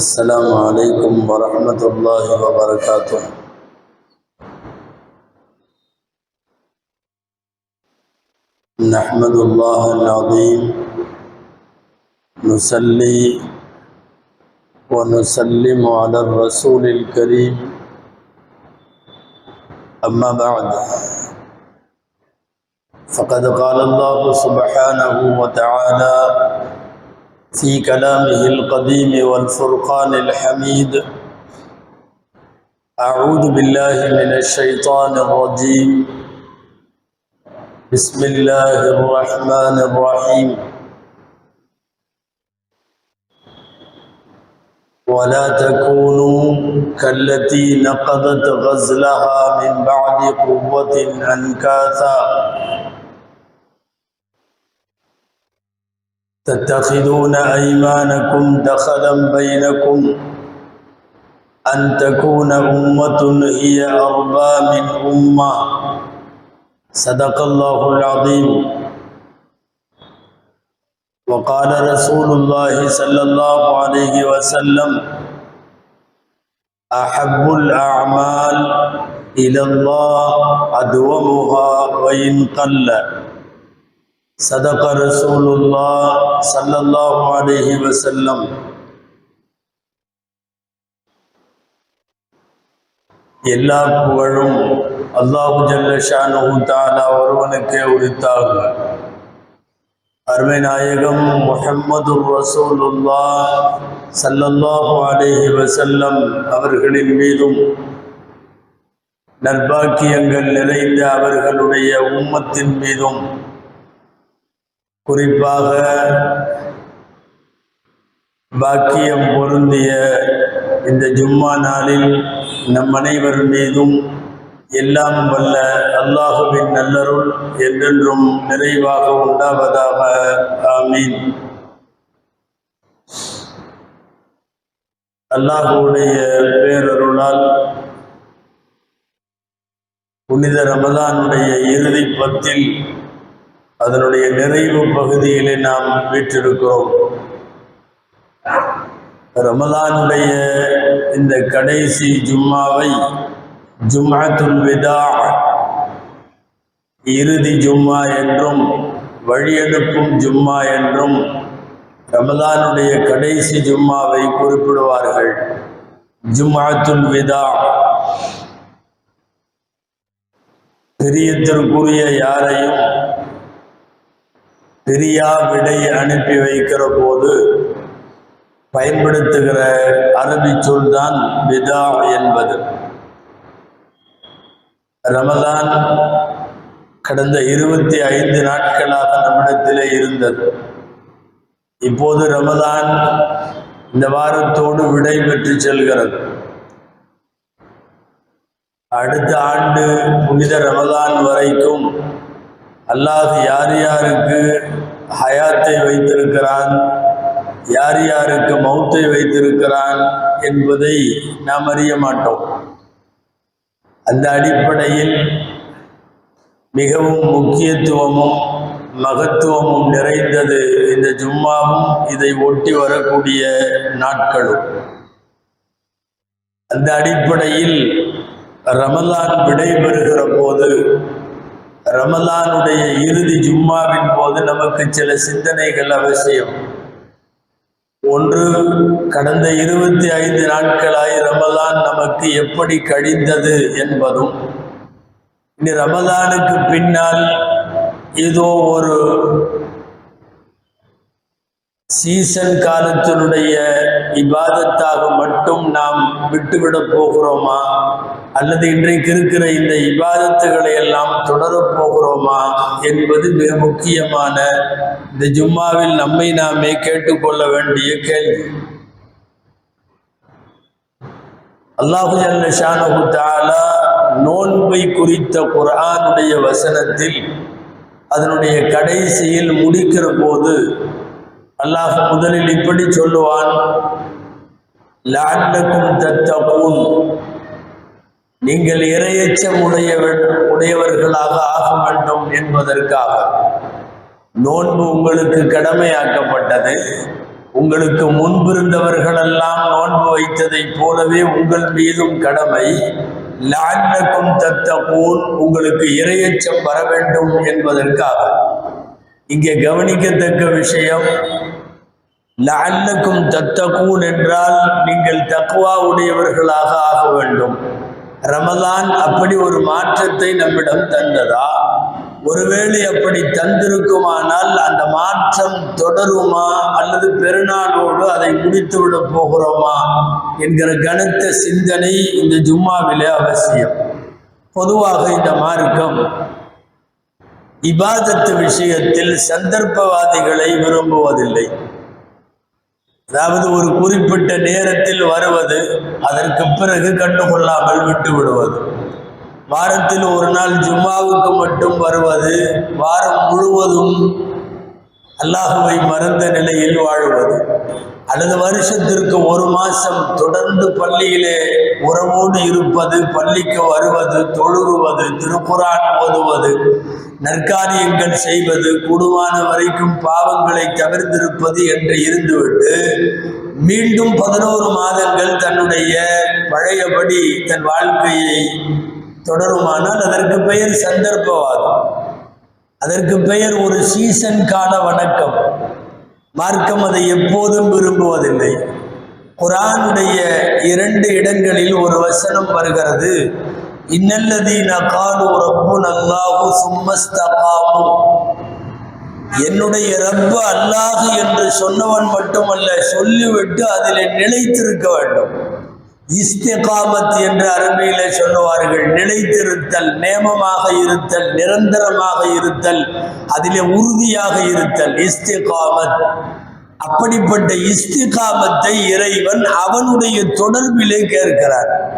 السلام عليكم ورحمة الله وبركاته. نحمد الله العظيم. نصلي ونسلم على الرسول الكريم. أما بعد فقد قال الله سبحانه وتعالى في كلامه القديم والفرقان الحميد. أعوذ بالله من الشيطان الرجيم. بسم الله الرحمن الرحيم. ولا تكونوا كالتي نقضت غزلها من بعد قوة أنكاثا. تتخذون أيمانكم دخلا بينكم أن تكون أمة هي أربى من أمة. صدق الله العظيم. وقال رسول الله صلى الله عليه وسلم أحب الأعمال إلى الله أدومها وإن قل. صدق رسول الله صلى الله عليه وسلم எல்லா புகழும் அல்லாஹு ஜல்லஷானு தாலா ஒருவனுக்கே உரித்தாகும் அருமை நாயகம் முஹம்மது ரசூலுல்லா சல்லல்லாஹு அலைஹி வசல்லம் அவர்களின் மீதும் நற்பாக்கியங்கள் நிறைந்த அவர்களுடைய உம்மத்தின் மீதும் குறிப்பாக பாக்கியம் பொருந்திய இந்த ஜும்மா நாளில் நம் அனைவர் மீதும் எல்லாம் வல்ல அல்லாஹுவின் நல்லருள் என்றென்றும் நிறைவாக உண்டாவதாக. ஆமீன். அல்லாஹுடைய பேரருளால் புனித ரமதானுடைய இறுதி பத்தில் அதனுடைய நிறைவு பகுதியிலே நாம் வீற்றிருக்கிறோம். ரமதானுடைய இந்த கடைசி ஜும்மாவை ஜும்மாத்துல் விதா இறுதி ஜும்மா என்றும் வழியெடுக்கும் ஜும்மா என்றும் ரமதானுடைய கடைசி ஜும்மாவை குறிப்பிடுவார்கள். ஜும்மாத்துல் விதா. பெரியத்திற்குரிய யாரையும் பிரியா விடை அனுப்பி வைக்கிற போது பயன்படுத்துகிற அரபி சொல் தான் விதா என்பது. ரமதான் கடந்த இருபத்தி ஐந்து நாட்களாக நம்மிடத்திலே இருந்தது. இப்போது ரமதான் இந்த வாரத்தோடு விடை பெற்று செல்கிறது. அடுத்த ஆண்டு புனித ரமதான் வரைக்கும் அல்லாஹ் யார் யாருக்கு ஹயாத்தை வைத்திருக்கிறான்? யார் யாருக்கு மௌத்தை வைத்திருக்கிறான் என்பதை நாம் அறிய மாட்டோம். அந்த அடிப்படையில் மிகவும் முக்கியத்துவமும் மகத்துவமும் நிறைந்தது இந்த ஜும்மாவும் இதை ஒட்டி வரக்கூடிய நாட்களும். அந்த அடிப்படையில் ரமலான் விடைபெறுகிற போது ரமலானுடைய இறுதி ஜும்மாவின் போது நமக்கு சில சிந்தனைகள் அவசியம். ஒன்று கடந்த இருபத்தி ஐந்து நாட்களாய் ரமலான் நமக்கு எப்படி கழிந்தது என்பதும் இனி ரமலானுக்கு பின்னால் ஏதோ ஒரு சீசன் காலத்தினுடைய இபாதத்தாக மட்டும் நாம் விட்டுவிடப் போகிறோமா? அல்லது இன்றைக்கு இருக்கிற இந்த இபாதத்துகளை எல்லாம் தொடரப் போகிறோமா? என்பது மிக முக்கியமான இந்த ஜும்மாவில் நம்மை நாமே கேட்டுக்கொள்ள வேண்டிய கேள்வி. அல்லாஹு ஷானு தாலா நோன்பை குறித்த குரானுடைய வசனத்தில் அதனுடைய கடைசியில் முடிக்கிற போது அல்லாஹ் முதலில் இப்படி சொல்லுவான் லாண்டக்கும் தத்தபூன் நீங்கள் இரையச்சம் உடைய உடையவர்களாக ஆக வேண்டும் என்பதற்காக. நோன்பு உங்களுக்கு கடமையாக்கப்பட்டது. உங்களுக்கு முன்பிருந்தவர்களெல்லாம் நோன்பு வைத்ததைப் போலவே உங்கள் மீதும் கடமை. லான்னக்கும் தத்தகூன் உங்களுக்கு இரையச்சம் வர வேண்டும் என்பதற்காக. இங்கே கவனிக்கத்தக்க விஷயம் லஅல்லக்கும் தத்தகூன் என்றால் நீங்கள் தக்குவா உடையவர்களாக ஆக வேண்டும். ரமதான் அப்படி ஒரு மாற்றத்தை நம்மிடம் தந்ததா? ஒருவேளை அப்படி தந்திருக்குமானால் அந்த மாற்றம் தொடருமா? அல்லது பெருநாளோடு அதை முடித்துவிட போகிறோமா? என்கிற கனத்த சிந்தனை இந்த ஜும்மாவிலே அவசியம். பொதுவாக இந்த மார்க்கம் இபாதத்து விஷயத்தில் சந்தர்ப்பவாதிகளை விரும்புவதில்லை. அதாவது ஒரு குறிப்பிட்ட நேரத்தில் வருவது அதற்கு பிறகு கண்டுகொள்ளாமல் விட்டு விடுவது. வாரத்தில் ஒரு நாள் ஜும்மாவுக்கு மட்டும் வருவது வாரம் முழுவதும் அல்லாஹுவை மறந்த நிலையில் வாழ்வது. அல்லது வருஷத்திற்கு ஒரு மாதம் தொடர்ந்து பள்ளியிலே உறவோடு இருப்பது பள்ளிக்கு வருவது தொழுகுவது திருக்குறான் ஓதுவது நற்காரியங்கள் செய்வது கூடுமான வரைக்கும் பாவங்களை தவிர்த்திருப்பது என்று இருந்துவிட்டு மீண்டும் பதினோரு மாதங்கள் தன்னுடைய பழையபடி தன் வாழ்க்கையை தொடருமானால் அதற்கு பெயர் சந்தர்ப்பவாதம். அதற்கு பெயர் ஒரு சீசன் கால வணக்கம். மார்க்கம் அதை எப்போதும் விரும்புவதில்லை. குரானுடைய இரண்டு இடங்களில் ஒரு வசனம் வருகிறது. இன்னல்லதீன காலு ரப்பு நல்லாஹு சும்மஸ்தகாமு. என்னுடைய ரப்ப அல்லாஹு என்று சொன்னவன் மட்டுமல்ல சொல்லிவிட்டு அதில் நிலைத்திருக்க வேண்டும். இஸ்திகாமத் என்று அரபியிலே சொல்லுவார்கள் நிலைத்திருத்தல் நேமமாக இருத்தல் நிரந்தரமாக இருத்தல் அதிலே உறுதியாக இருத்தல் இஸ்திகாமத். அப்படிப்பட்ட இஸ்திகாமத்தை இறைவன் அவனுடைய தொடர்பிலே கேட்கிறார்.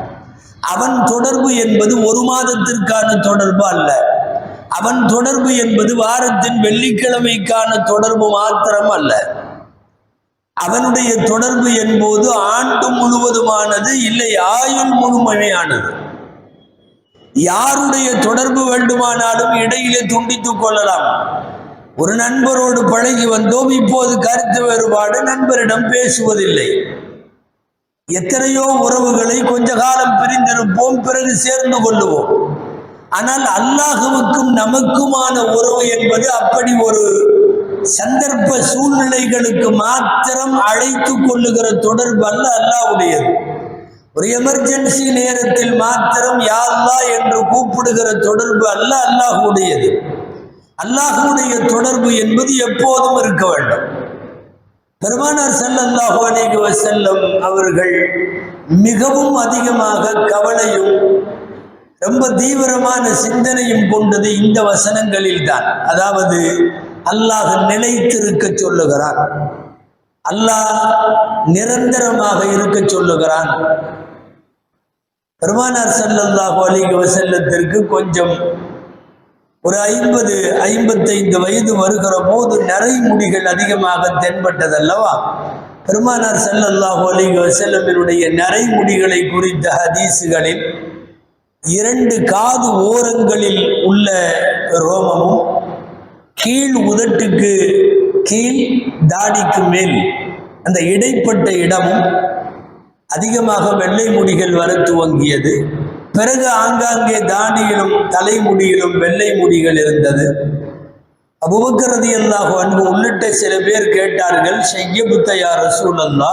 அவன் தொடர்பு என்பது ஒரு மாதத்திற்கான தொடர்பு அல்ல. அவன் தொடர்பு என்பது வாரத்தின் வெள்ளிக்கிழமைக்கான தொடர்பு மாத்திரம் அல்ல. அவனுடைய தொடர்பு என்பது ஆண்டு முழுவதுமானது இல்லை ஆயுள் முழுமையானது. யாருடைய தொடர்பு வேண்டுமானாலும் இடையிலே துண்டித்துக் கொள்ளலாம். ஒரு நண்பரோடு பழகி வந்தோம் இப்போது கருத்து வேறுபாடு நண்பரிடம் பேசுவதில்லை. எத்தனையோ உறவுகளை கொஞ்ச காலம் பிரிந்திருப்போம் பிறகு சேர்ந்து கொள்ளுவோம். ஆனால் அல்லாஹுவுக்கும் நமக்குமான உறவு என்பது அப்படி ஒரு சந்தர்ப்ப சூழ்நிலைகளுக்கு மாத்திரம் அழைத்து கொள்ளுகிற தொடர்பு அல்ல அல்லாவுடையது ஒரு எமர்ஜென்சி நேரத்தில் மாத்திரம் யாருலா என்று கூப்பிடுகிற தொடர்பு அல்ல அல்லாஹுடையது அல்லாஹுடைய தொடர்பு என்பது எப்போதும் இருக்க வேண்டும். பெருமானார் ஸல்லல்லாஹு அலைஹி அவர்கள் மிகவும் அதிகமாக கவலையும் ரொம்ப தீவிரமான சிந்தனையும் கொண்டது இந்த வசனங்களில் தான் அதாவது அல்லாஹ் நிலைத்திருக்க சொல்லுகிறான். அல்லாஹ் நிரந்தரமாக இருக்க சொல்லுகிறான். பெருமானார் ஸல்லல்லாஹு அலைஹி வஸல்லத்திற்கு கொஞ்சம் ஒரு ஐம்பது ஐம்பத்தைந்து வயது வருகிற போது நரைமுடிகள் அதிகமாக தென்பட்டதல்லவா? பெருமானார் செல்லல்லாஹு அலிக செல்லமினுடைய நிறை முடிகளை குறித்த ஹதீஸுகளில் இரண்டு காது ஓரங்களில் உள்ள ரோமமும் கீழ் உதட்டுக்கு கீழ் தாடிக்கு மேல் அந்த இடைப்பட்ட இடமும் அதிகமாக வெள்ளை முடிகள் வர துவங்கியது. பிறகு ஆங்காங்கே தாடியிலும் தலைமுடியிலும் வெள்ளை முடிகள் இருந்தது. அபுபக்கரதி அல்லாஹ் அன்பு உள்ளிட்ட சில பேர் கேட்டார்கள் செய்ய புத்தையா ரசூலல்லா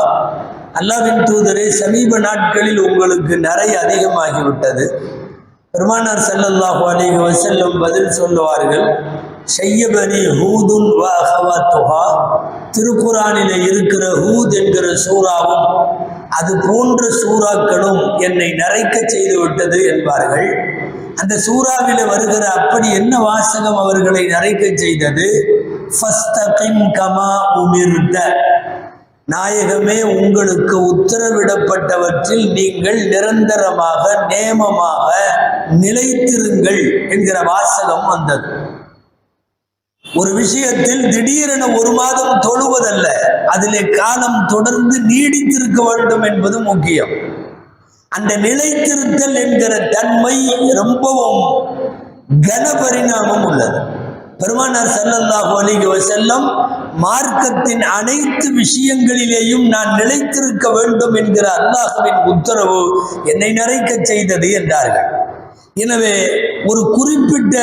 அல்லாவின் தூதரே சமீப நாட்களில் உங்களுக்கு நிறை அதிகமாகிவிட்டது. பெருமானார் செல்லல்லாஹு அலைஹி வசல்லம் பதில் சொல்லுவார்கள் செய்யபனி ஹூதுன் வ துஹா திருக்குறானிலே இருக்கிற ஹூத் என்கிற சூறாவும் அது போன்ற சூறாக்களும் என்னை நரைக்க செய்து விட்டது என்பார்கள். அந்த சூறாவில் வருகிற அப்படி என்ன வாசகம் அவர்களை நரைக்க செய்தது? கமா உமிர்ந்த. நாயகமே உங்களுக்கு உத்தரவிடப்பட்டவற்றில் நீங்கள் நிரந்தரமாக நேமமாக நிலைத்திருங்கள் என்கிற வாசகம் வந்தது. ஒரு விஷயத்தில் திடீரென ஒரு மாதம் தொழுவதல்ல அதிலே காலம் தொடர்ந்து நீடித்திருக்க வேண்டும் என்பது முக்கியம். அந்த நிலைத்திருத்தல் என்கிற தன்மை ரொம்பவும் கன பரிணாமம் உள்ளது. பெருமானார் செல்லல்லாஹு அலிக செல்லம் மார்க்கத்தின் அனைத்து விஷயங்களிலேயும் நான் நிலைத்திருக்க வேண்டும் என்கிற அல்லாஹுவின் உத்தரவு என்னை நிறைக்க செய்தது என்றார்கள். எனவே ஒரு குறிப்பிட்ட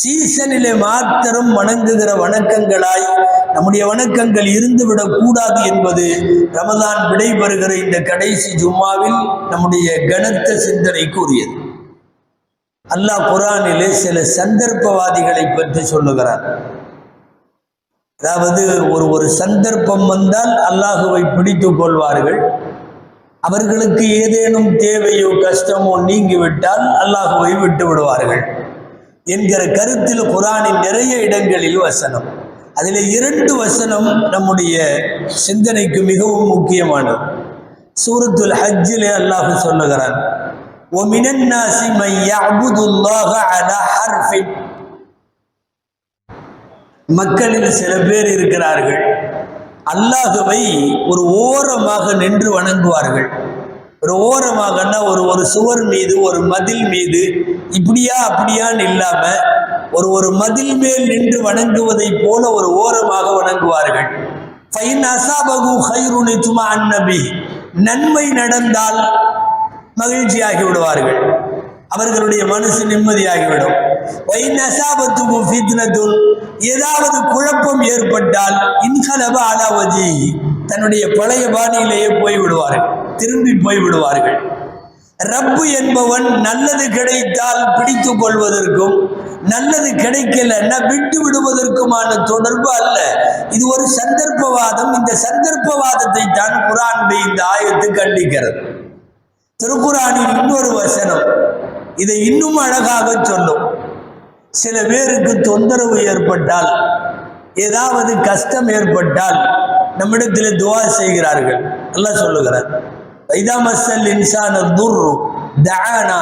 சீசனிலே மாத்திரம் வணங்குகிற வணக்கங்களாய் நம்முடைய வணக்கங்கள் இருந்துவிடக் கூடாது என்பது ரமதான் விடைபெறுகிற இந்த கடைசி ஜும்மாவில் நம்முடைய கனத்த சிந்தனை கூறியது. அல்லாஹ் குரானிலே சில சந்தர்ப்பவாதிகளை பற்றி சொல்லுகிறார். அதாவது ஒரு ஒரு சந்தர்ப்பம் வந்தால் அல்லாஹுவை பிடித்துக் கொள்வார்கள். அவர்களுக்கு ஏதேனும் தேவையோ கஷ்டமோ நீங்கிவிட்டால் அல்லாஹுவை விட்டு விடுவார்கள் என்கிற கருத்தில் குரானின் நிறைய இடங்களில் வசனம் அதில் இரண்டு வசனம் நம்முடைய சிந்தனைக்கு மிகவும் முக்கியமானது சூரத்துல் ஹஜ்ஜிலே அல்லாஹ் சொல்லுகிறான் وَمِنَ النَّاسِ مَن يَعْبُدُ اللَّهَ عَلَى حَرْفٍ மக்களில் சில பேர் இருக்கிறார்கள் அல்லாஹுவை ஒரு ஓரமாக நின்று வணங்குவார்கள் ஒரு ஓரமாகன்னா ஒரு ஒரு சுவர் மீது ஒரு மதில் மீது இப்படியா அப்படியான்னு இல்லாம ஒரு ஒரு மதில் மேல் நின்று வணங்குவதை போல ஒரு ஓரமாக வணங்குவார்கள். ஹைருனி நன்மை நடந்தால் மகிழ்ச்சியாகி விடுவார்கள். அவர்களுடைய மனசு நிம்மதியாகிவிடும். ஏதாவது குழப்பம் ஏற்பட்டால் இன்கலப அலாவதி தன்னுடைய பழைய பாணியிலேயே போய் விடுவார்கள் திரும்பி போய் விடுவார்கள் ரப்பு என்பவன் நல்லது கிடைத்தால் பிடித்து கொள்வதற்கும் நல்லது கிடைக்கலன்னா விட்டு விடுவதற்குமான தொடர்பு அல்ல. இது ஒரு சந்தர்ப்பவாதம். இந்த சந்தர்ப்பவாதத்தை தான் குரானுடைய இந்த ஆயத்து கண்டிக்கிறது. திருக்குறானின் இன்னொரு வசனம் இதை இன்னும் அழகாக சொல்லும். சில பேருக்கு தொந்தரவு ஏற்பட்டால் ஏதாவது கஷ்டம் ஏற்பட்டால் நம்மிடத்தில் துவா செய்கிறார்கள். எல்லாம் சொல்லுகிறார் இதா இன்சான துர்ரு தஆனா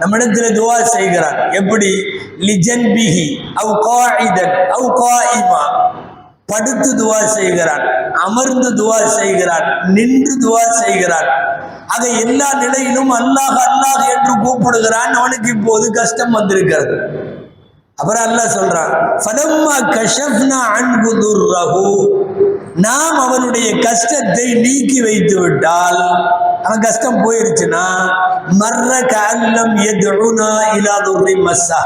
நம்மிடத்தில் துவா செய்கிறார். எப்படி? லிஜன்பிஹி அவ் காயிதன் அவ் காயிமா படுத்து துவா செய்கிறான் அமர்ந்து துவா செய்கிறான் நின்று துவா செய்கிறான் ஆக எல்லா நிலையிலும் அல்லாஹ் அல்லாஹ் என்று கூப்பிடுகிறான். அவனுக்கு இப்போது கஷ்டம் வந்திருக்கிறது. அப்புறம் அல்லாஹ் சொல்றான் ஃபலம்மா கஷஃப்னா அன்ஹு துர்ரஹு. நாம் அவனுடைய கஷ்டத்தை நீக்கி வைத்து விட்டால் அவன் கஷ்டம் போயிருச்சுன்னா மர்ற கல்லம் எதுனா இலா மஸ்ஸா.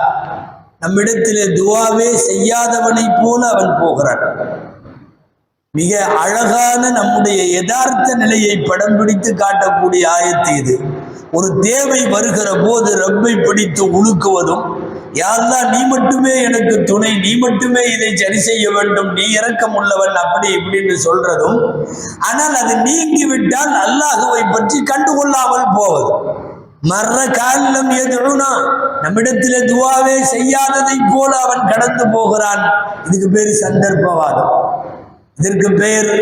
நம்மிடத்திலே துவாவே செய்யாதவனைப் போல அவன் போகிறான். மிக அழகான நம்முடைய யதார்த்த நிலையை படம் பிடித்து காட்டக்கூடிய ஆயத்து இது. ஒரு தேவை வருகிற போது ரப்பை பிடித்து உழுக்குவதும் யாரெல்லாம் நீ மட்டுமே எனக்கு துணை நீ மட்டுமே இதை சரி செய்ய வேண்டும் நீ இரக்கம் உள்ளவன் அப்படி இப்படின்னு சொல்றதும் ஆனால் அது நீங்கிவிட்டால் அல்லாஹுவை பற்றி கண்டுகொள்ளாமல் போவது. மர்ற காலம் எதுனா நம்மிடத்தில் துவாவே செய்யாததை போல அவன் கடந்து போகிறான். இதுக்கு பேர் சந்தர்ப்பவாதம். இதற்கு பேர்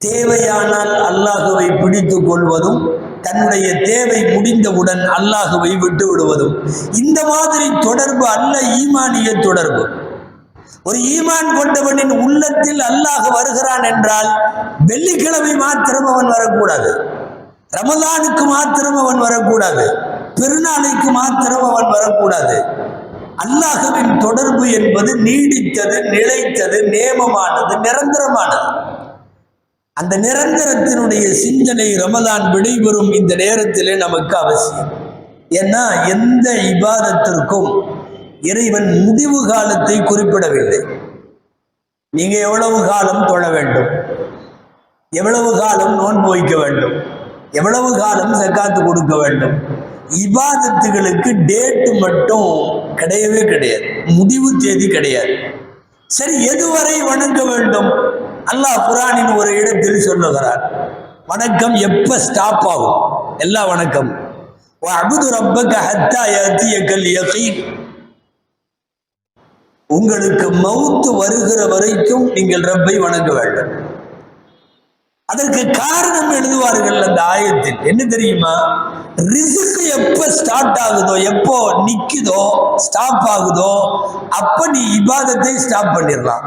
தேவையானால் அல்லாஹுவை பிடித்துக் கொள்வதும் தன்னுடைய தேவை முடிந்தவுடன் அல்லாஹுவை விட்டு விடுவதும் இந்த மாதிரி தொடர்பு அல்ல ஈமானிய தொடர்பு. ஒரு ஈமான் கொண்டவனின் உள்ளத்தில் அல்லாஹ் வருகிறான் என்றால் வெள்ளிக்கிழமை மாத்திரம் அவன் வரக்கூடாது. ரமலானுக்கு மாத்திரம் அவன் வரக்கூடாது. பெருநாளைக்கு மாத்திரம் அவன் வரக்கூடாது. அல்லாஹுவின் தொடர்பு என்பது நீடித்தது நிலைத்தது நேமமானது நிரந்தரமானது. அந்த நிரந்தரத்தினுடைய சிந்தனை ரமதான் விடைபெறும் இந்த நேரத்திலே நமக்கு அவசியம். ஏன்னா எந்த இபாதத்திற்கும் இறைவன் முடிவு காலத்தை குறிப்பிடவில்லை. நீங்க எவ்வளவு காலம் தொழ வேண்டும்? எவ்வளவு காலம் நோன்பு வைக்க வேண்டும்? எவ்வளவு காலம் சக்காத்து கொடுக்க வேண்டும்? இபாதத்துகளுக்கு டேட்டு மட்டும் கிடையவே கிடையாது. முடிவு தேதி கிடையாது. சரி எதுவரை வணங்க வேண்டும்? அல்லாஹ் குரானின் ஒரு இடத்தில் சொல்லுகிறார். வணக்கம் எப்ப ஸ்டாப் ஆகும்? எல்லா வணக்கம். அபுது ரப்பக ஹத்தா யத்தியக்கல் யகீன். உங்களுக்கு மவுத்து வருகிற வரைக்கும் நீங்கள் ரப்பை வணங்க வேண்டும். அதற்கு காரணம் எழுதுவார்கள் அந்த ஆயத்தில். என்ன தெரியுமா? ரிசுக்கு எப்ப ஸ்டார்ட் ஆகுதோ எப்போ நிக்குதோ ஸ்டாப் ஆகுதோ அப்ப நீ இபாதத்தை ஸ்டாப் பண்ணிடலாம்.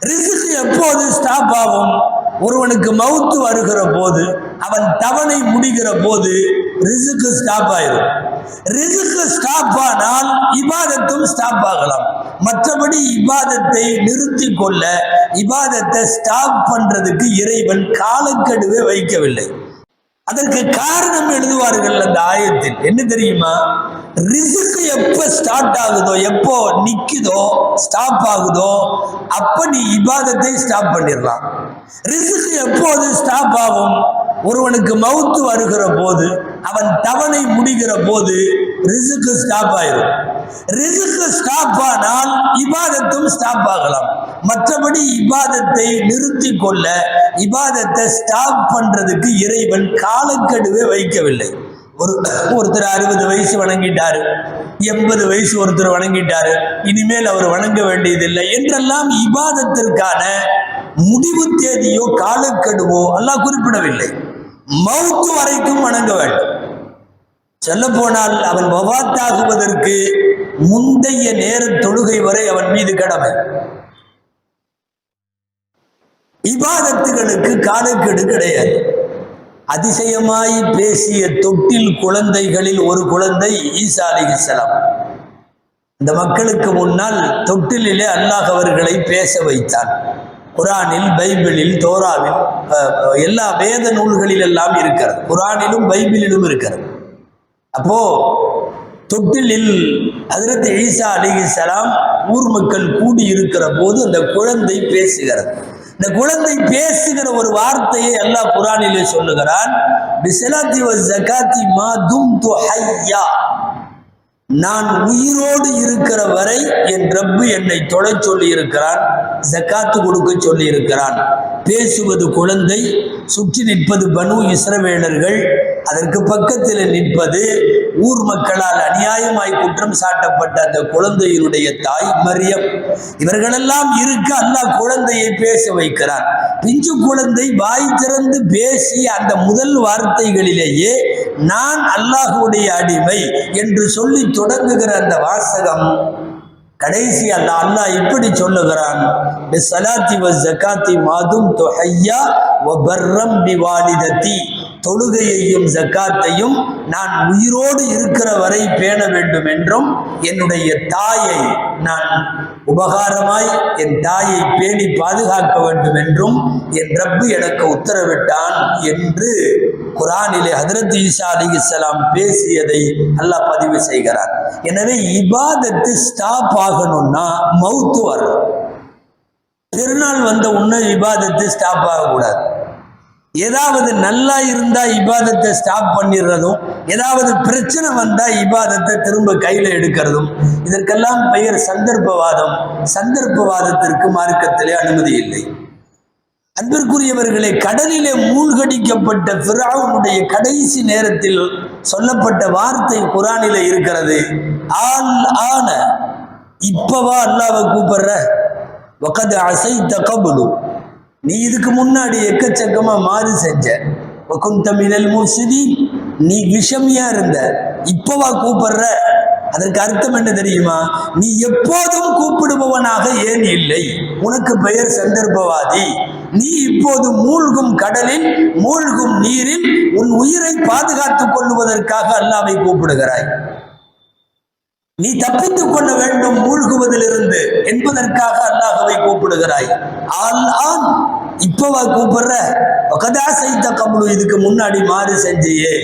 ரிசுக்கு எப்போது ஸ்டாப் ஆகும்? ஒருவனுக்கு மவுத்து வருகிற போது அவன் தவணை முடிகிற போது ரிசுக்கு ஸ்டாப் ஆயிரும். ரிசுக்கு ஸ்டாப் ஆனால் இபாதத்தும் ஸ்டாப் ஆகலாம் மற்றபடி இபாதத்தை நிறுத்தி கொள்ள இபாதத்தை ஸ்டாப் பண்றதுக்கு இறைவன் காலக்கெடுவே வைக்கவில்லை. அதற்கு காரணம் எழுதுவார்கள் அந்த ஆயத்தில். என்ன தெரியுமா? ரிசுக்கு எப்ப ஸ்டார்ட் ஆகுதோ எப்போ நிக்குதோ ஸ்டாப் ஆகுதோ அப்ப நீ இபாதத்தை ஸ்டாப் பண்ணிடலாம். ரிசுக்கு எப்போது ஸ்டாப் ஆகும்? ஒருவனுக்கு மவுத்து வருகிற போது அவன் தவணை முடிகிற போது ரிசுக்கு ஸ்டாப் ஆயிரும். ரிசுக்கு ஸ்டாப் ஆனால் இபாதத்தும் ஸ்டாப் ஆகலாம். மற்றபடி இபாதத்தை நிறுத்தி கொள்ள இபாதத்தை ஸ்டாப் பண்றதுக்கு இறைவன் காலக்கெடுவே வைக்கவில்லை. ஒரு ஒருத்தர் அறுபது வயசு வணங்கிட்டாரு எண்பது வயசு ஒருத்தர் வணங்கிட்டாரு இனிமேல் அவர் வணங்க வேண்டியதில்லை என்றெல்லாம் இபாதத்திற்கான முடிவு தேதியோ காலக்கெடுவோ அல்லாஹ் குறிப்பிடவில்லை. மவுத்து வரைக்கும் வணங்க வேண்டும். சொல்ல போனால் அவன் வபாத்தாகுவதற்கு முந்தைய நேர தொழுகை வரை அவன் மீது கடமை. இபாதத்துகளுக்கு காலக்கெடு கிடையாது. அதிசயமாய் பேசிய தொட்டில் குழந்தைகளில் ஒரு குழந்தை ஈசா அலிஹிஸ்லாம் இந்த மக்களுக்கு முன்னால் தொட்டிலே அல்லாஹ் அவர்களை பேச வைத்தான். குரானில் பைபிளில் தோராவில் எல்லா வேத நூல்களில் எல்லாம் இருக்கிறது. குரானிலும் பைபிளிலும் இருக்கிறது. அப்போ தொட்டிலில் ஹஜரத் ஈசா அலிஹிஸ்லாம் ஊர் மக்கள் கூடி இருக்கிற போது அந்த குழந்தை பேசுகிறது. இந்த குழந்தை பேசுகிற ஒரு வார்த்தையை அல்லாஹ் குரானிலே சொல்லுகிறான் பிசலாத்தி வ ஜகாத்தி மா தும்து நான் உயிரோடு இருக்கிற வரை என் ரப்பு என்னை தொலை சொல்லி இருக்கிறான் ஜக்காத்து கொடுக்க சொல்லி இருக்கிறான் பேசுவது குழந்தை சுற்றி நிற்பது பனு இஸ்ரவேலர்கள் அதற்கு பக்கத்தில் நிற்பது ஊர் மக்களால் அநியாயமாய் குற்றம் சாட்டப்பட்ட அந்த குழந்தையினுடைய தாய் மரியம். இவர்களெல்லாம் இருக்க அல்லாஹ் குழந்தையை பேச வைக்கிறான் பிஞ்சு குழந்தை வாய் திறந்து பேசி அந்த முதல் வார்த்தைகளிலேயே நான் அல்லாஹுடைய அடிமை என்று சொல்லி தொடங்குகிற அந்த வாசகம் கடைசி அல்ல. அல்லாஹ் இப்படி சொல்லுகிறான் சலாத்தி வ ஜகாத்தி மாதும் தொஹையா வ பர்ரம் பிவாலிதத்தி தொழுகையையும் ஜக்காத்தையும் நான் உயிரோடு இருக்கிற வரை பேண வேண்டும் என்றும் என்னுடைய தாயை நான் உபகாரமாய் என் தாயை பேணி பாதுகாக்க வேண்டும் என்றும் என் ரப்பு எனக்கு உத்தரவிட்டான் என்று குரானிலே ஹதரத் ஈசா அலிஹிஸ்ஸலாம் பேசியதை அல்லாஹ் பதிவு செய்கிறார். எனவே இபாதத்து ஸ்டாப் ஆகணும்னா மவுத்து வரும் திருநாள் வந்த உன்ன இபாதத்து ஸ்டாப் ஆகக்கூடாது. ஏதாவது நல்லா இருந்தா இபாதத்தை ஸ்டாப் பண்ணிடுறதும் ஏதாவது பிரச்சனை வந்தா இபாதத்தை திரும்ப கையில எடுக்கிறதும் இதற்கெல்லாம் பெயர் சந்தர்ப்பவாதம். சந்தர்ப்பவாதத்திற்கு மார்க்கத்திலே அனுமதி இல்லை. அன்பிற்குரியவர்களே கடலிலே மூழ்கடிக்கப்பட்ட பிராவுனுடைய கடைசி நேரத்தில் சொல்லப்பட்ட வார்த்தை குரானிலே இருக்கிறது. ஆல் ஆன இப்பவா அல்லாவை கூப்பிடுற வகது அசைத்த கபுலு. நீ இதுக்கு முன்னாடி எக்கச்சக்கமா மாறு செஞ்ச. வகுந்தமிழல் தமிழல் நீ விஷமியா இருந்த. இப்பவா கூப்பிடுற? அதற்கு அர்த்தம் என்ன தெரியுமா? நீ எப்போதும் கூப்பிடுபவனாக ஏன் இல்லை? உனக்கு பெயர் சந்தர்ப்பவாதி. நீ இப்போது மூழ்கும் கடலில் மூழ்கும் நீரில் உன் உயிரை பாதுகாத்துக் கொள்வதற்காக அல்லாவை கூப்பிடுகிறாய். நீ தப்பித்துக் கொள்ள வேண்டும் மூழ்குவதிலிருந்து என்பதற்காக அல்லாஹவை கூப்பிடுகிறாய். ஆல் ஆன் இப்பவா கூப்பிடுற. கதா செய்த கபுலு இதுக்கு முன்னாடி மாறு செஞ்சியே.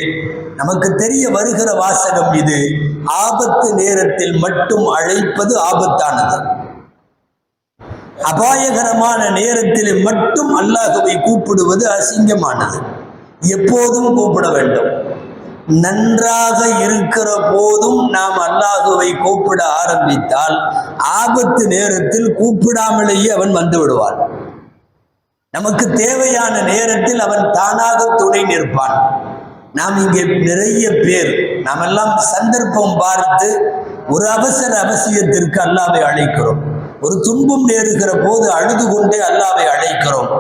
நமக்கு தெரிய வருகிற வாசகம் இது. ஆபத்து நேரத்தில் மட்டும் அழைப்பது ஆபத்தானது. அபாயகரமான நேரத்தில் மட்டும் அல்லாஹவை கூப்பிடுவது அசிங்கமானது. எப்போதும் கூப்பிட வேண்டும். நன்றாக இருக்கிற போதும் நாம் அல்லாஹுவை கூப்பிட ஆரம்பித்தால் ஆபத்து நேரத்தில் கூப்பிடாமலேயே அவன் வந்து விடுவான். நமக்கு தேவையான நேரத்தில் அவன் தானாக துணை நிற்பான். நாம் இங்கே நிறைய பேர் நாமெல்லாம் சந்தர்ப்பம் பார்த்து ஒரு அவசர அவசியத்திற்கு அல்லாவை அழைக்கிறோம். ஒரு துன்பம் நேருகிற போது அழுது கொண்டே அல்லாவை அழைக்கிறோம்.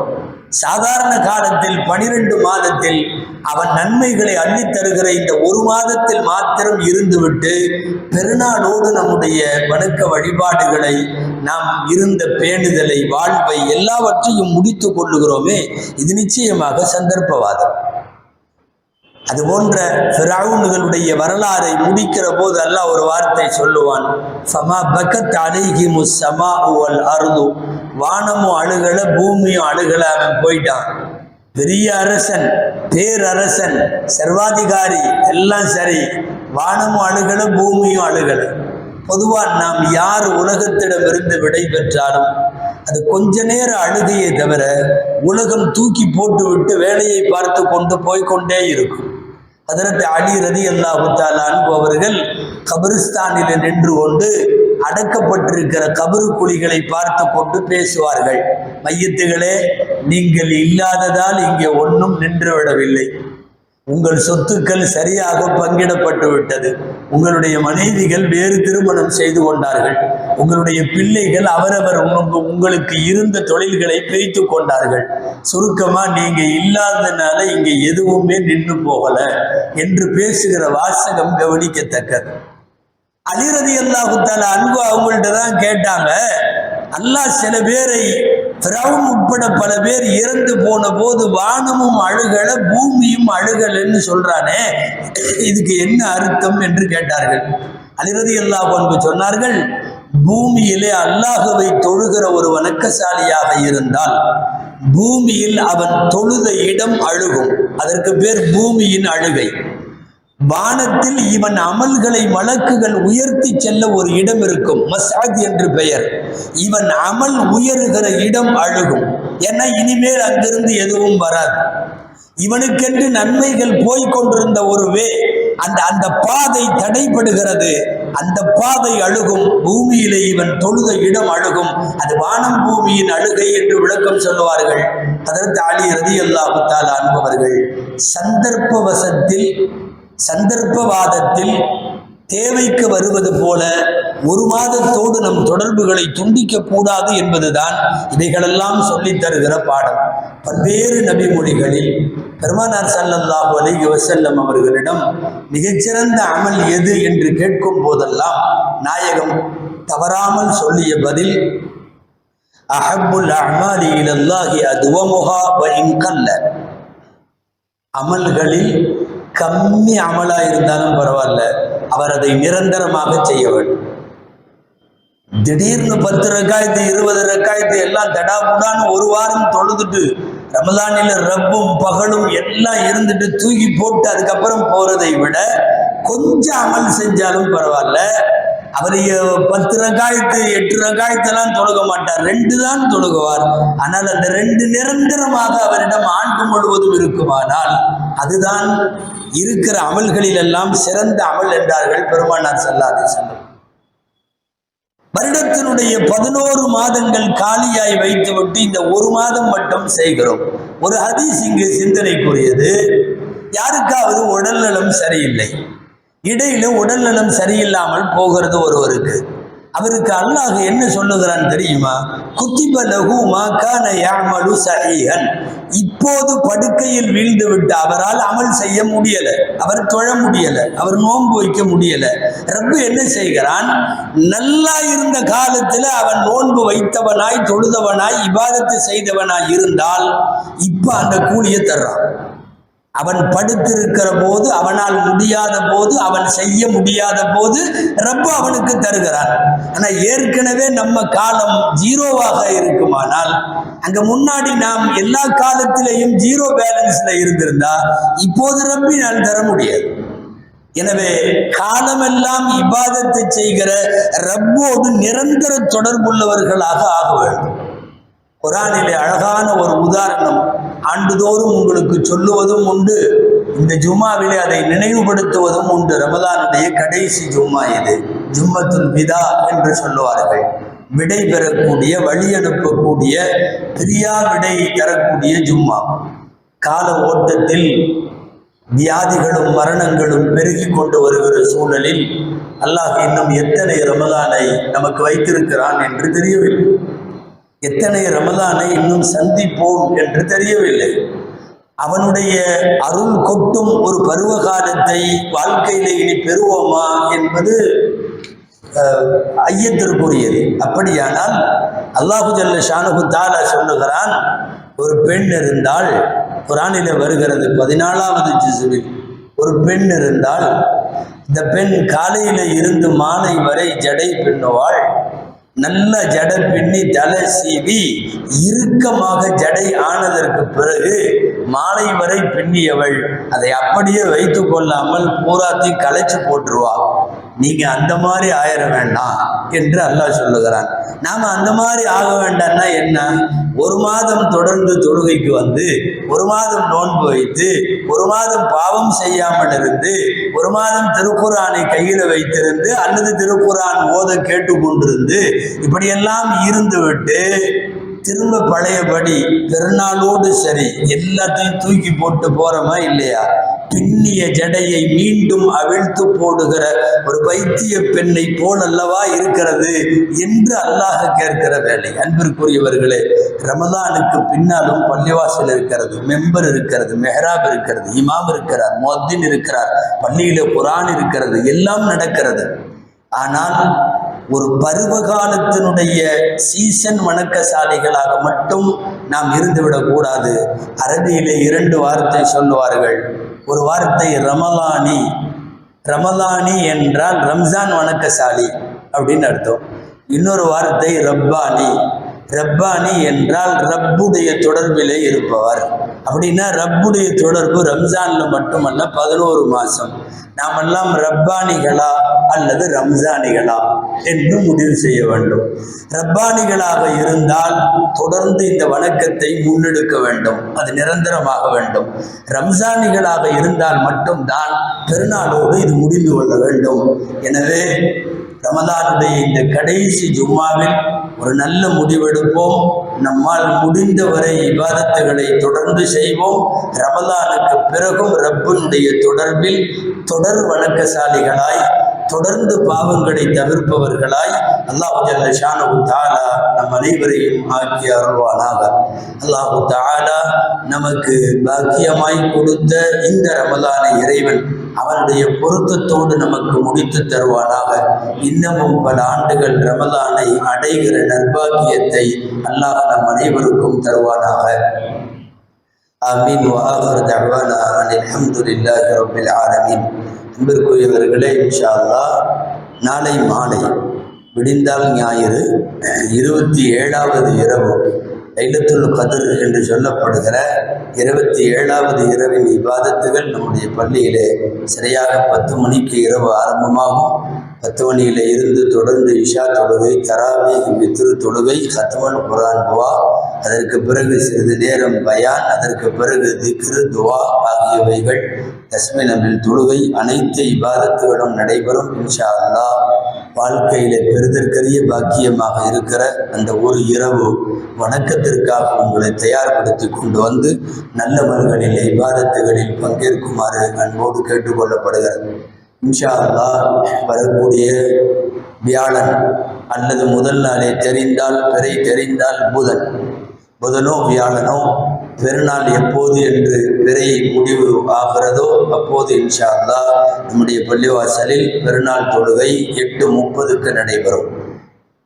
சாதாரண காலத்தில் பனிரெண்டு மாதத்தில் அவன் நன்மைகளை அள்ளித்தருகிற இந்த ஒரு மாதத்தில் மாத்திரம் இருந்துவிட்டு பெருநாளோடு நம்முடைய வணக்க வழிபாடுகளை நாம் இருந்த பேணுதலை வாழ்வை எல்லாவற்றையும் முடித்துக் கொள்ளுகிறோமே இது நிச்சயமாக சந்தர்ப்பவாதம். அது போன்ற ஃபிரௌன்களுடைய வரலாறை முடிக்கிற போது அல்லாஹ் ஒரு வார்த்தை சொல்லுவான் சமா பக்கத் அலைஹிமு சமா வல் அருது. வானமும் அழுகல பூமியும் அழுகல அவன் போயிட்டான். பெரிய அரசன் பேரரசன் சர்வாதிகாரி எல்லாம் சரி. வானமும் அழுகல பூமியும் அழுகல. பொதுவாக நாம் யார் உலகத்திடமிருந்து விடை பெற்றாலும் அது கொஞ்ச நேர அழுகையை தவிர உலகம் தூக்கி போட்டுவிட்டு வேலையை பார்த்து கொண்டு போய்க்கொண்டே இருக்கும். அதற்கு அலி ரதி அல்லாஹுத்தால் அவர்கள் கபிரிஸ்தானில் நின்று கொண்டு அடக்கப்பட்டிருக்கிற கபரு குழிகளை பார்த்து கொண்டு பேசுவார்கள். மையத்துகளே நீங்கள் இல்லாததால் இங்கே ஒன்றும் நின்று விடவில்லை. உங்கள் சொத்துக்கள் சரியாக பங்கிடப்பட்டு விட்டது. உங்களுடைய மனைவிகள் வேறு திருமணம் செய்து கொண்டார்கள். உங்களுடைய பிள்ளைகள் அவரவர் உங்களுக்கு இருந்த தொழில்களை பிரித்து கொண்டார்கள். சுருக்கமா நீங்க இல்லாததுனால இங்க எதுவுமே நின்று போகல என்று பேசுகிற வாசகம் கவனிக்கத்தக்கது. அலிரதி அல்லாஹுத்தால அன்பு அவங்கள்ட்ட தான் கேட்டாங்க. அல்லாஹ் சில பேரை ஃபிரௌன் உட்பட பல பேர் இறந்து போன போது வானமும் அழுகல பூமியும் அழுகலன்னு சொல்றானே. இதுக்கு என்ன அர்த்தம் என்று கேட்டார்கள். அலிரதி அல்லாஹ் அன்பு சொன்னார்கள் பூமியிலே அல்லாஹுவை தொழுகிற ஒரு வணக்கசாலியாக இருந்தால் பூமியில் அவன் தொழுத இடம் அழுகும். அதற்கு பேர் பூமியின் அழுகை. வானத்தில் இவன் அமல்களை வழக்குகள் உயர்த்தி செல்ல ஒரு இடம் இருக்கும். மசாத் என்று பெயர். இவன் அமல் உயருகிற இடம் அழுகும். ஏன்னா இனிமேல் அங்கிருந்து எதுவும் வராது. இவனுக்கென்று நன்மைகள் போய்க் கொண்டிருந்த ஒரு வே அந்த அந்த பாதை தடைபடுகிறது. அந்த பாதை அழுகும். பூமியிலே இவன் தொழுத இடம் அழுகும். அது வானம் பூமியின் அழுகை என்று விளக்கம் சொல்லுவார்கள். அதற்கு அலி ரதி அல்லாஹுத்தால் அன்பவர்கள் சந்தர்ப்ப வசத்தில் சந்தர்ப்பவாதத்தில் தேவைக்கு வருவது போல ஒரு மாதத்தோடு நம் தொடர்புகளை துண்டிக்க கூடாது என்பதுதான் இவைகளெல்லாம் சொல்லித் தருகிற பாடம். பல்வேறு நபிமொழிகளில் பெருமானார் சல்லல்லாஹு அலைஹி வசல்லம் அவர்களிடம் மிகச்சிறந்த அமல் எது என்று கேட்கும் போதெல்லாம் நாயகம் தவறாமல் சொல்லிய பதில் அஹப்புல் அஹ்மாலி இலல்லாஹி அதுவமுகா வ இன் கல்ல. அமல்களில் கம்மி அமலா இருந்தாலும் பரவாயில்ல. அவர் அதை நிரந்தரமாக செய்ய வேண்டும். திடீர்னு பத்து ரக்காயத்து இருபது ரக்காயத்து எல்லாம் தடாபுடான்னு ஒரு வாரம் தொழுதுட்டு ரமலானில ரப்பும் பகலும் எல்லாம் இருந்துட்டு தூக்கி போட்டு அதுக்கப்புறம் போறதை விட கொஞ்சம் அமல் செஞ்சாலும் பரவாயில்ல. அவர் பத்து ரகாயத்து எட்டு ரகாயத்தெல்லாம் தொழுக மாட்டார். ரெண்டு தான் தொழுகுவார். ஆனால் அந்த ரெண்டு நிரந்தரமாக அவரிடம் ஆண்டு முழுவதும் இருக்குமானால் அதுதான் இருக்கிற அமல்களில் எல்லாம் சிறந்த அமல் என்றார்கள் பெருமானார் சல்லாதி செல்லும் வருடத்தினுடைய பதினோரு மாதங்கள் காலியாய் வைத்துவிட்டு இந்த ஒரு மாதம் மட்டும் செய்கிறோம். ஒரு ஹதீஸ் இங்கு சிந்தனைக்குரியது. யாருக்காவது உடல்நலம் சரியில்லை. இடையில உடல்நலம் சரியில்லாமல் போகிறது ஒருவருக்கு. அவருக்கு அல்லாஹ் என்ன சொல்லுகிறான் தெரியுமா? குத்திப லகு மாக்கான யாமலு சஹீஹன். இப்போது படுக்கையில் வீழ்ந்து விட்டு அவரால் அமல் செய்ய முடியல. அவர் தொழ முடியல. அவர் நோன்பு வைக்க முடியல. ரப்பு என்ன செய்கிறான்? நல்லா இருந்த காலத்தில் அவன் நோன்பு வைத்தவனாய் தொழுதவனாய் இபாதத்து செய்தவனாய் இருந்தால் இப்போ அந்த கூலியை தர்றான். அவன் படுத்திருக்கிற போது அவனால் முடியாத போது அவன் செய்ய முடியாத போது ரப்ப அவனுக்கு தருகிறான். ஆனா ஏற்கனவே நம்ம காலம் ஜீரோவாக இருக்குமானால் அங்க முன்னாடி நாம் எல்லா காலத்திலையும் ஜீரோ பேலன்ஸ்ல இருந்திருந்தா இப்போது ரப்பினால் தர முடியாது. எனவே காலமெல்லாம் இபாதத்தை செய்கிற ரப்போடு நிரந்தர தொடர்புள்ளவர்களாக ஆக வேண்டும். குரானிலே அழகான ஒரு உதாரணம் ஆண்டுதோறும் உங்களுக்கு சொல்லுவதும் உண்டு. இந்த ஜும்மாவிலே அதை நினைவுபடுத்துவதும் உண்டு. ரமதானுடைய கடைசி ஜும்மா இது. ஜும்மத்துல் விதா என்று சொல்லுவார்கள். விடை பெறக்கூடிய வழி அனுப்பக்கூடிய பிரியா விடை தரக்கூடிய ஜும்மா. கால ஓட்டத்தில் வியாதிகளும் மரணங்களும் பெருகி கொண்டு வருகிற சூழலில் அல்லாஹ் இன்னும் எத்தனை ரமதானை நமக்கு வைத்திருக்கிறான் என்று தெரியவில்லை. எத்தனை ரமதானை இன்னும் சந்திப்போம் என்று தெரியவில்லை. அவனுடைய அருள் கொட்டும் ஒரு பருவ காலத்தை வாழ்க்கையில இனி பெறுவோமா என்பது ஐயத்திற்குரியது அப்படியானால் அல்லாஹு ஜல்ல ஷானுகு தாலா சொல்லுகிறான் ஒரு பெண் இருந்தால் குரானில வருகிறது பதினாலாவது ஜிசுவில் ஒரு பெண் இருந்தால் இந்த பெண் காலையில இருந்து மாலை வரை ஜடை பின்னுவாள் நல்ல ஜடை பின்னி தலை சீவி இறுக்கமாக ஜடை ஆனதற்கு பிறகு மாலை வரை பின்னியவள். அதை அப்படியே வைத்து கொள்ளாமல் பூராத்தி களைச்சு போட்டுருவா. நீங்கள் அந்த மாதிரி ஆயிர வேண்டாம் என்று அல்லாஹ் சொல்லுகிறான். நாம் அந்த மாதிரி ஆக வேண்டாம்னா என்ன? ஒரு மாதம் தொடர்ந்து தொழுகைக்கு வந்து ஒரு மாதம் நோன்பு வைத்து ஒரு மாதம் பாவம் செய்யாமல் இருந்து ஒரு மாதம் திருக்குறானை கையில் வைத்திருந்து அல்லது திருக்குறான் ஓத கேட்டுக்கொண்டிருந்து இப்படியெல்லாம் இருந்துவிட்டு திரும்ப பழையபடி பெருநாளோடு சரி. எல்லாத்தையும் தூக்கி போட்டு போறோமா இல்லையா? பின்னிய ஜடையை மீண்டும் அவிழ்த்து போடுகிற ஒரு வைத்திய பெண்ணை போல் அல்லவா இருக்கிறது என்று அல்லாஹ் கேட்கிற வேலை. அன்பிற்குரியவர்களே ரமதானுக்கு பின்னாலும் பள்ளிவாசல் இருக்கிறது மெம்பர் இருக்கிறது மெஹராப் இருக்கிறது இமாம் இருக்கிறார் மொத்தின் இருக்கிறார் பள்ளியில குரான் இருக்கிறது எல்லாம் நடக்கிறது. ஆனால் ஒரு பருவ காலத்தினுடைய சீசன் வணக்கசாலிகளாக மட்டும் நாம் இருந்துவிடக் கூடாது. அரபியிலே இரண்டு வார்த்தை சொல்லுவார்கள். ஒரு வார்த்தை ரமலானி. ரமலானி என்றால் ரம்ஜான் வணக்கசாலி அப்படின்னு அர்த்தம். இன்னொரு வார்த்தை ரப்பானி. ரப்பானி என்றால் ரப்புடைய தொடர்பிலே இருப்பவர். அப்படின்னா ரப்புடைய தொடர்பு ரம்ஜான்ல மட்டுமல்ல பதினோரு மாசம். நாமெல்லாம் ரப்பானிகளா அல்லது ரம்ஜானிகளா என்று முடிவு செய்ய வேண்டும். ரப்பானிகளாக இருந்தால் தொடர்ந்து இந்த வணக்கத்தை முன்னெடுக்க வேண்டும். அது நிரந்தரமாக வேண்டும். ரம்ஜானிகளாக இருந்தால் மட்டும்தான் பெருநாளோடு இது முடிந்து கொள்ள வேண்டும். எனவே ரமதானுடைய இந்த கடைசி ஜும்மாவில் ஒரு நல்ல முடிவெடுப்போம். நம்மால் முடிந்தவரை விவாதத்துகளை தொடர்ந்து செய்வோம். ரமதானுக்கு பிறகும் ரப்பினுடைய தொடர்பில் தொடர் வணக்கசாலிகளாய் தொடர்ந்து பாவங்களை தவிர்ப்பவர்களாய் அல்லாஹு ஜல்ல ஷானு தாலா நம் அனைவரையும் ஆக்கி அருள்வானாக அல்லாஹு தாலா நமக்கு பாக்கியமாய் கொடுத்த இந்த ரமதானை இறைவன் அவனுடைய பொருத்தத்தோடு நமக்கு முடித்து தருவானாக இன்னமும் பல ஆண்டுகள் ரமதானை அடைகிற நற்பாக்கியத்தை அல்லாஹ் நம் அனைவருக்கும் தருவானாக ஆமீன் وآخر دعوانا أن الحمد لله رب العالمين அன்பிற்குரியவர்களே இன்ஷால்லா நாளை மாலை விடிந்தால் ஞாயிறு இருபத்தி ஏழாவது இரவு லைலத்துல் கதிர் என்று சொல்லப்படுகிற இருபத்தி ஏழாவது இரவின் விவாதத்துகள் நம்முடைய பள்ளியிலே சரியாக பத்து மணிக்கு இரவு ஆரம்பமாகும். பத்து மணியில் இருந்து தொடர்ந்து இஷா தொழுகை தராவி வித்ரு தொழுகை ஹத்மல் குரான் துவா அதற்கு பிறகு சிறிது நேரம் பயான் அதற்கு பிறகு திக்ரு துவா ஆகியவைகள் தஸ்மினமில் தொழுகை அனைத்து இபாதத்துகளும் நடைபெறும் இன்ஷா அல்லா வாழ்க்கையிலே பெறுதற்கரிய பாக்கியமாக இருக்கிற அந்த ஒரு இரவு வணக்கத்திற்காக உங்களை தயார்படுத்தி கொண்டு வந்து நல்லவர்களில் இபாதத்துகளில் பங்கேற்குமாறு அன்போடு கேட்டுக்கொள்ளப்படுகிறது. இன்ஷா அல்லா வரக்கூடிய வியாழன் அல்லது முதல் நாளே தெரிந்தால் பிறை தெரிந்தால் புதன். புதனோ வியாழனோ பெருநாள் எப்போது என்று பிறை முடிவு ஆகிறதோ அப்போது இன்ஷா நம்முடைய பள்ளிவாசலில் பெருநாள் தொழுகை எட்டு முப்பதுக்கு நடைபெறும்.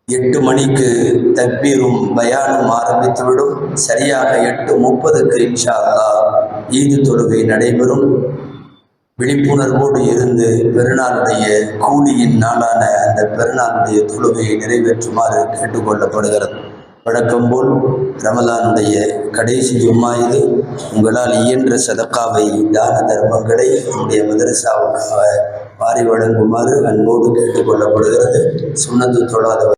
எட்டு மணிக்கு தக்பீரும் பயானும் ஆரம்பித்துவிடும். சரியாக எட்டு முப்பதுக்கு இன்ஷா அல்லாஹ் ஈது தொழுகை நடைபெறும். விழிப்புணர்வோடு இருந்து பெருநாளுடைய கூலியின் நாளான அந்த பெருநாளுடைய தொழுகையை நிறைவேற்றுமாறு கேட்டுக்கொள்ளப்படுகிறது. வழக்கம் போல் ரமலானுடைய கடைசி ஜும்மா இது. உங்களால் இயன்ற சதக்காவை தான தர்மங்களை நம்முடைய மதரசாவுக்காக வாரி வழங்குமாறு அன்போடு கேட்டுக்கொள்ளப்படுகிறது. சுண்ணந்து தொழாதவர்